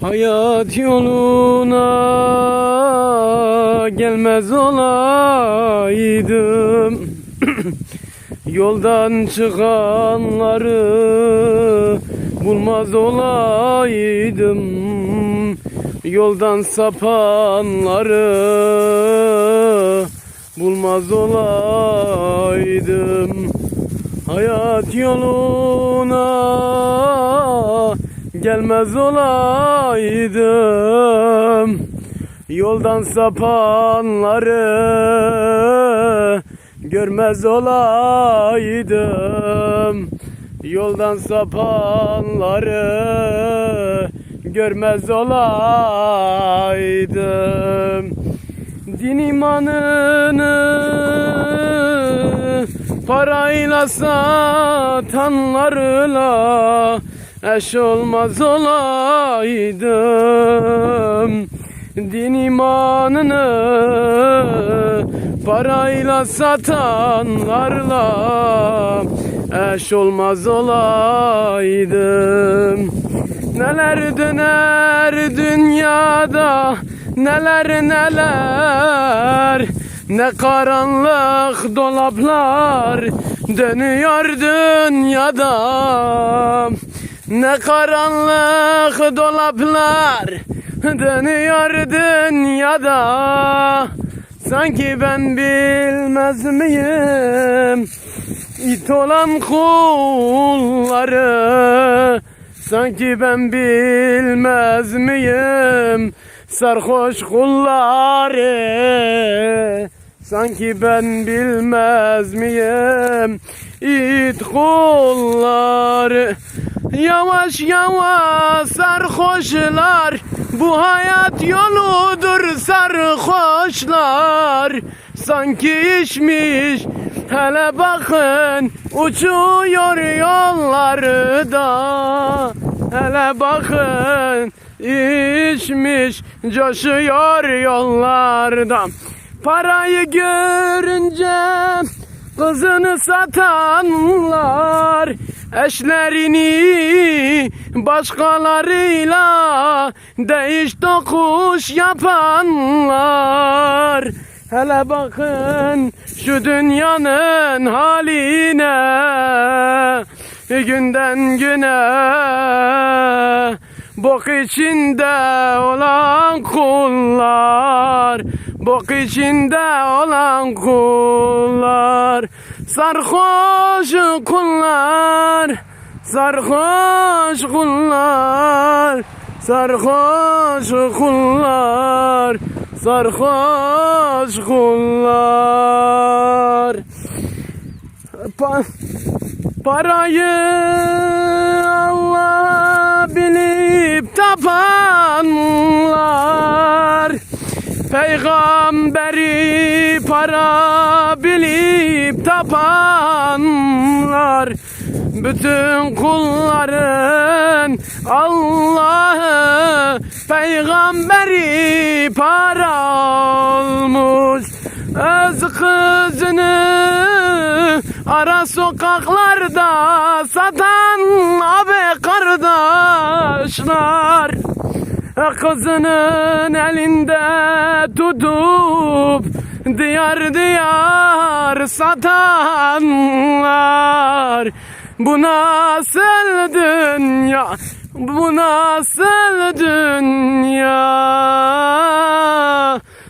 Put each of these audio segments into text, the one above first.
Hayat yoluna gelmez olaydım. Yoldan çıkanları bulmaz olaydım. Yoldan sapanları bulmaz olaydım. Hayat yoluna gelmez olaydım. Yoldan sapanları görmez olaydım. Yoldan sapanları görmez olaydım. Din imanını parayla satanlarla eş olmaz olaydım. Din imanını parayla satanlarla eş olmaz olaydım. Neler döner dünyada neler neler. Ne karanlık dolaplar dönüyor dünyada Ne karanlık dolaplar dönüyor dünyada. Sanki ben bilmez miyim? İt olan kulları Sanki ben bilmez miyim? Sarhoş kulları Sanki ben bilmez miyim? İt kulları Yavaş yavaş sarhoşlar Bu hayat yoludur sarhoşlar. Sanki içmiş hele bakın Uçuyor yollarda. Hele bakın içmiş coşuyor yollarda. Parayı görünce kızını satanlar Eşlerini başkalarıyla değiş tokuş yapanlar. Hele bakın şu dünyanın haline. Günden güne Bok içinde olan kullar Bok içinde olan kullar Sarhoş kullar Sarhoş kullar Sarhoş kullar Sarhoş kullar. Pa Parayı Allah bilip tapanlar Peygamberi para bilip tapanlar Bütün kulların Allah'ı Peygamberi para olmuş Öz kızını ara sokaklarda satan abi kardeşler Kızının elinde tutup diyar diyar satanlar. Bu nasıl dünya, bu nasıl dünya?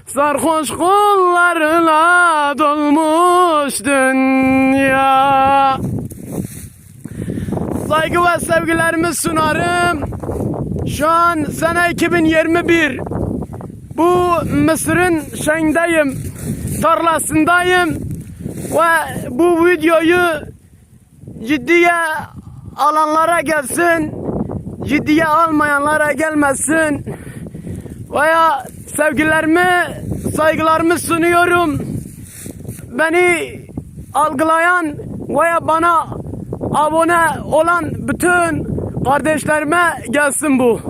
Sarhoş kullarla dolmuş dünya. Saygı ve sevgilerimi sunarım. Şu an sene 2021 Bu Mısır'ın şeyindeyim Tarlasındayım Ve bu videoyu ciddiye alanlara gelsin Ciddiye almayanlara gelmesin Veya sevgilerimi, saygılarımı sunuyorum. Beni algılayan veya bana abone olan bütün kardeşlerime gelsin bu.